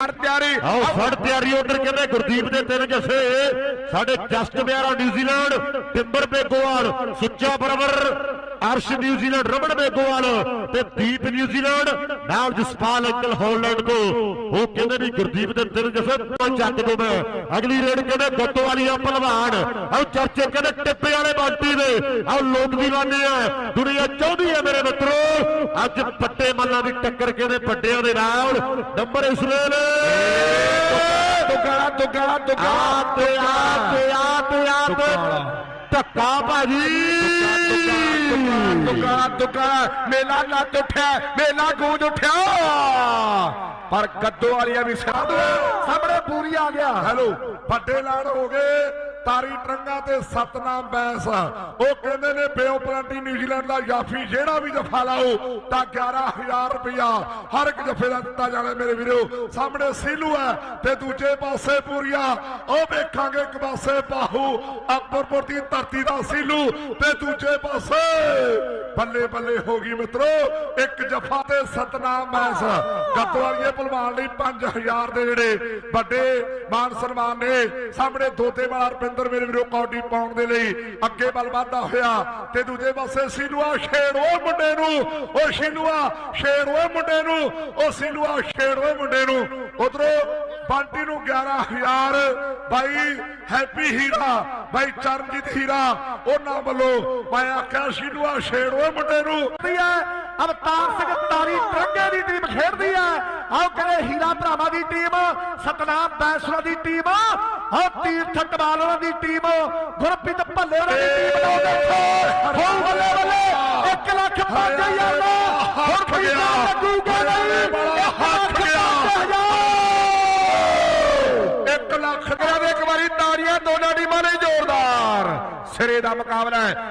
ਫੜ ਤਿਆਰੀ। ਆਓ, ਫੜ ਤਿਆਰੀ ਉਧਰ ਕਹਿੰਦੇ ਗੁਰਦੀਪ ਦੇ ਤਿੰਨ ਜੱਸੇ। ਸਾਡੇ just ਬਿਆਰਾ New Zealand timber Begowal, Sucha ਬਰਬਰ ਅਰਸ਼ ਨਿਊਜ਼ੀਲੈਂਡ ਰਮਨ ਬੇਗੋਵਾਲ ਤੇ ਦੀਪ ਨਿਊਜ਼ੀਲੈਂਡ ਨਾਲ ਜਸਪਾਲ ਅੰਕਲ ਹਾਲੈਂਡ ਤੋਂ ਉਹ ਕਹਿੰਦੇ ਵੀ ਗੁਰਦੀਪ ਦੇ ਤਿੰਨ ਜੱਸੇ ਚੱਕ ਦੋ ਮੈਂ। ਅਗਲੀ ਰੇਡ ਕਹਿੰਦੇ ਗੋਤ ਵਾਲੀ ਆ ਪਹਿਲਵਾਨ। ਆਓ ਚਰਚੇ ਕਹਿੰਦੇ ਟਿੱਪੇ ਵਾਲੇ ਬਾਂਟੀ ਦੇ। ਆਓ ਲੋਕ ਦੀਵਾਨੇ ਆ। ਦੁਨੀਆ ਚਾਹੁੰਦੀ ਹੈ ਮੇਰੇ ਮਿੱਤਰੋ। ਅੱਜ ਪੱਟੇ ਮੱਲਾਂ ਦੀ ਟੱਕਰ ਕਹਿੰਦੇ ਪੱਟਿਆਂ ਦੇ ਨਾਲ? ਨੰਬਰ ਇਸ ਵੇਲੇ ਦੁਗਾਲਾ ਦੁਗਾਲਾ ਦੁਗਾਲਾ ਤੇ ਆ ਤੇ ਆ ਤੇ ਆ ਤੇ ਧੱਕਾ ਭਾਜੀ। ਦੁਗਾਲਾ ਦੁਗਾਲਾ ਮੇਲਾ ਨੱਚ ਉੱਠਿਆ ਮੇਲਾ ਗੂੰਜ ਉੱਠਿਆ। ਪਰ ਗੱਦੋ ਵਾਲੀਆ ਵੀ ਸਾਧ ਸਾਹਮਣੇ ਪੂਰੀ ਆ ਗਿਆ। ਹੈਲੋ ਵੱਡੇ ਲਾੜ ਹੋ ਗਏ। ਤਾਰੀ ਟਰੰਗਾ ਤੇ ਸਤਨਾਮ ਬੈਂਸ। ਉਹ ਕਹਿੰਦੇ ਨੇ ਬੇਓ ਪਲੰਟੀ ਨਿਊਜ਼ੀਲੈਂਡ ਦਾ ਜਾਫੀ ਜਿਹੜਾ ਵੀ ਜਫਾ ਲਾਓ, ਤਾਂ 11000 ਰੁਪਇਆ ਹਰ ਇੱਕ ਜਫੇ ਦਾ ਦਿੱਤਾ ਜਾਣਾ ਮੇਰੇ ਵੀਰੋ। ਸਾਹਮਣੇ ਸੀਲੂ ਹੈ ਤੇ ਦੂਜੇ ਪਾਸੇ ਪੂਰੀਆ। ਉਹ ਵੇਖਾਂਗੇ ਇੱਕ ਪਾਸੇ ਬਾਹੂ ਅਕਬਰਪੁਰ ਦੀ ਧਰਤੀ ਦਾ ਸੀਲੂ ਤੇ ਦੂਜੇ ਪਾਸੇ। ਬੱਲੇ ਬੱਲੇ ਹੋ ਗਈ ਮਿੱਤਰੋ, ਇੱਕ ਜਫਾ ਤੇ ਸਤਨਾਮ ਮੈਸ ਗੱਤਵਾਲੀਏ ਭਲਵਾਨ ਲਈ 5000 ਦੇ ਜਿਹੜੇ ਵੱਡੇ ਮਾਨ ਸਨਮਾਨ ਨੇ। ਸਾਹਮਣੇ ਦੋਤੇ ਵਾਲਾ ਰਪਿੰਦਰ ਮੇਰੇ ਵੀਰੋ ਕੌਡੀ ਪਾਉਣ ਦੇ ਲਈ ਅੱਗੇ ਬਲ ਵਾਧਾ ਹੋਇਆ ਤੇ ਦੂਜੇ ਪਾਸੇ ਸੀਲੂਆ ਛੇੜ ਓਏ ਮੁੰਡੇ ਨੂੰ, ਓ ਸੀਲੂਆ ਛੇੜ ਓਏ ਮੁੰਡੇ ਨੂੰ, ਓ ਸੀਲੂਆ ਛੇੜ ਓਏ ਮੁੰਡੇ ਨੂੰ। ਉਧਰੋਂ ਬੰਟੀ ਨੂੰ 11000 ਬਾਈ ਹੈਪੀ ਹੀਰਾ, ਬਾਈ ਚਰਨਜੀਤ ਹੀਰਾ, ਉਹਨਾਂ ਵੱਲੋਂ ਮੈਂ ਆਖਿਆ ਸੀਲੂਆ ਸ਼ੇਰ ਓਏ ਮੁੰਡੇ ਨੂੰ। ਅਵਤਾਰ ਸਿੰਘ ਤਾਰੀ ਟਰੰਗੇ ਦੀ ਟੀਮ ਖੇਡਦੀ ਹੈ। ਆਓ ਹੀਰਾ ਭਰਾਵਾਂ ਦੀ ਟੀਮ ਸਤਨਾਮ ਬੈਂਸਰਾ ਦੀ ਟੀਮ ਆਓ ਤੀਰਥ ਕਮਾਲ ਉਹਨਾਂ ਦੀ ਟੀਮ ਗੁਰਪ੍ਰੀਤ ਭੱਲੇ ਉਹਨਾਂ ਦੀ ਟੀਮ ਨੂੰ ਦੇਖੋ। ਹੋ ਬੱਲੇ ਬੱਲੇ 1 ਲੱਖ 5000 ਦਾ ਗਿਆ। ਨਾ ਲੱਗੂਗਾ ਨਹੀਂ। ਹੱਥ ਗਿਆ। 1 ਲੱਖ ਦੇ ਇੱਕ ਵਾਰੀ ਤਾੜੀਆਂ ਦੋਨਾਂ ਟੀਮਾਂ ਨੇ ਜ਼ੋਰਦਾਰ। ਸਿਰੇ ਦਾ ਮੁਕਾਬਲਾ ਹੈ।